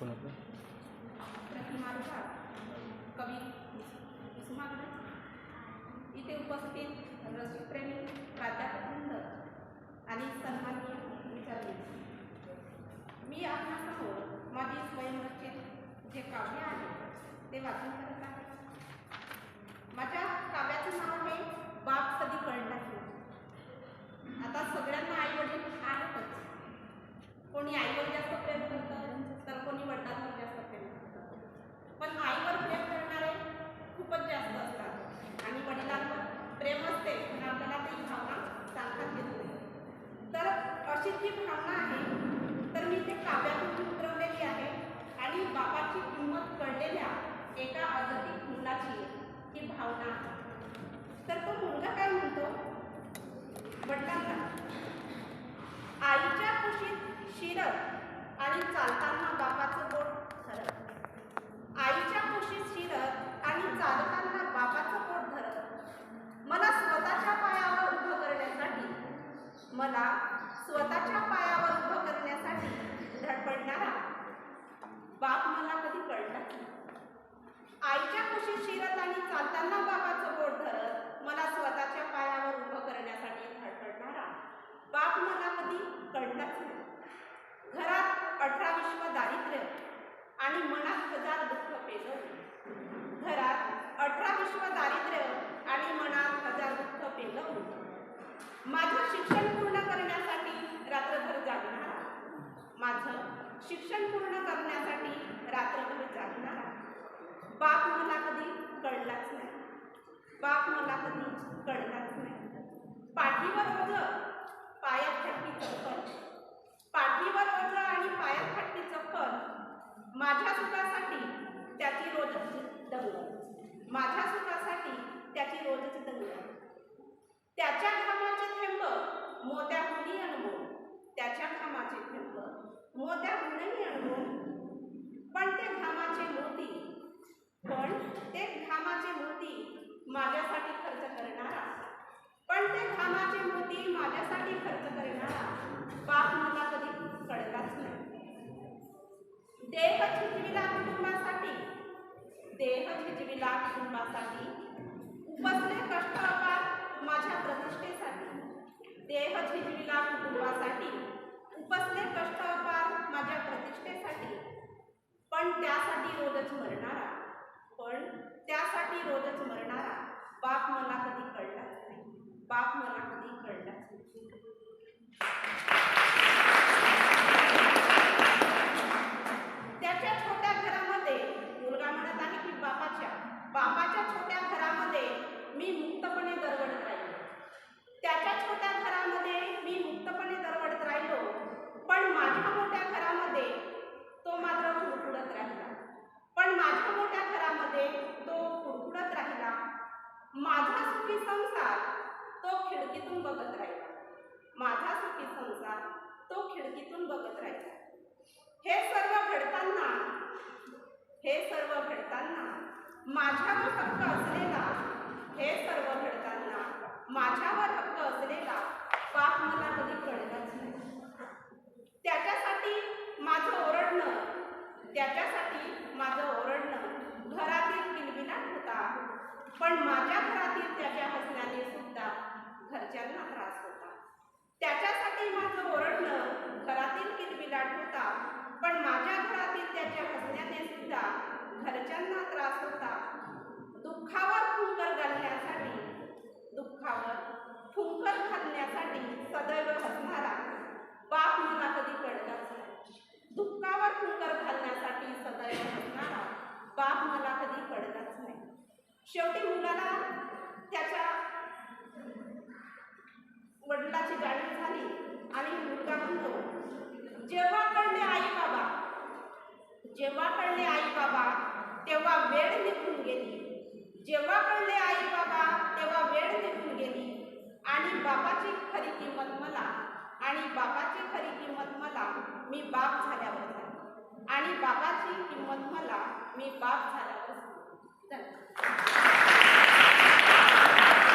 कोण होतं कवी इथे उपस्थित रसिकप्रेमी प्राध्यापकवृंद आणि सन्माननीय विचारले. मी आपणासमोर माझी स्वयंरचित जे काव्य आहे ते वाचन करत आहे माझ्या काव्याचं नाव आहे बाप कधी कळला नाही आता सगळ्यांना आई वडील आहेतच कोणी आईवर जास्त प्रेम करतं तर कोणी वडिलांवर जास्त प्रेम करतं पण आईवर प्रेम करणारे खूपच जास्त असतात आणि वडिलांवर प्रेम असते पण आपल्याला ती भावना सांगतात येत नाही तर अशी जी भावना आहे तर मी ते काव्यातून उतरवलेली आहे आणि बाबाची किंमत कळलेल्या एका अगतिक मुलाची ही भावना. तर तो मुलगा काय म्हणतो? वडिलांना आईच्या कुशीत शिरत आणि चालताना बापाचं बोट धरत आईच्या कुशीत शिरत आणि चालताना बापाचं बोट धरत मला स्वतःच्या पायावर उभं करण्यासाठी मला स्वतःच्या पायावर उभं करण्यासाठी धडपडणारा बाप मला कधी कळला नाही. आईच्या कुशीत शिरत आणि चालताना बाबाचं बोट धरत मला स्वतःच्या पायावर उभं करण्यासाठी धडपडणारा बाप मला कधी कळलाच नाही घरात अठरा विश्व दारिद्र्य आणि मनात हजार दुःख पेलवून घरात अठरा विश्व दारिद्र्य आणि मनात हजार दुःख पेलवून. माझं शिक्षण पूर्ण करण्यासाठी रात्रभर जागणारा माझं शिक्षण पूर्ण करण्यासाठी रात्रभर जागणारा बाप मला कधी कळलाच नाही. बाप मला कधी कळलाच नाही. पाठीवर माझ्या सुखासाठी त्याची रोजची दंगल माझ्या सुखासाठी त्याची रोजची दंगल त्याच्या घामाचे थेंब मोत्याहुनी अनुभव. त्याच्या घामाचे थेंब मोत्याहुनही अनुभव. पण ते घामाचे मोती पण ते घामाचे मोती माझ्यासाठी खर्च करणारा पण ते घामाचे मोती माझ्यासाठी खर्च करणारा बाप मला कधी कळलाच नाही देह झिजविला कुटुंबासाठी देह झिजविला कुटुंबासाठी उपसले कष्ट अपार माझ्या प्रतिष्ठेसाठी देह झिजविला कुटुंबासाठी उपसले कष्ट अपार माझ्या प्रतिष्ठेसाठी पण त्यासाठी रोजच मरणारा पण त्यासाठी रोजच मरणारा बाप मला कधी कळलाच नाही बाप मला कधी कळलाच नाही त्याच्या छोट्या घरामध्ये मुलगा म्हणत आहे की बापाच्या बापाच्या छोट्या घरामध्ये मी मुक्तपणे दरवडत राहिलो त्याच्या छोट्या घरामध्ये मी मुक्तपणे दरवडत राहिलो पण माझ्या मोठ्या घरामध्ये तो मात्र कुडकुडत राहिला पण माझ्या मोठ्या घरामध्ये तो कुडकुडत राहिला माझा सुखी संसार तो खिडकीतून बघत राहिला माझा सुखी संसार तो खिडकीतून बघत राहिला हे सर्व घडताना हे सर्व घडताना माझ्यावर हक्क असलेला हे सर्व घडताना माझ्यावर हक्क असलेला पाप मला कधी कळलाच नाही. त्याच्यासाठी माझं ओरडणं त्याच्यासाठी माझं ओरडणं घरातील किलबिलाट होता पण माझ्या घरातील त्याच्या हसण्याने सुद्धा घरच्यांना त्रास होता त्याच्यासाठी माझं ओरडणं घरातील किलबिलाट होता पण माझ्या घरातील त्याच्या हसण्याने सुद्धा घरच्यांना त्रास होता दुःखावर फुंकर घालण्यासाठी दुःखावर फुंकर घालण्यासाठी सदैव हसणारा बाप मला कधी कळलाच नाही दुःखावर फुंकर घालण्यासाठी सदैव हसणारा बाप मला कधी कळलाच नाही शेवटी मुलाला त्याच्या वडिलाची जाणीव झाली आणि मुलगा म्हणतो जेव्हा कळले आई बाबा जेव्हा कळले आई बाबा तेव्हा वेळ निघून गेली. जेव्हा कळले आई बाबा तेव्हा वेळ निघून गेली. आणि बाबाची खरी किंमत मला आणि बाबाची खरी किंमत मला मी बाप झाल्यावर झाली. आणि बाबाची किंमत मला मी बाप झाल्यावर झाली. धन्यवाद.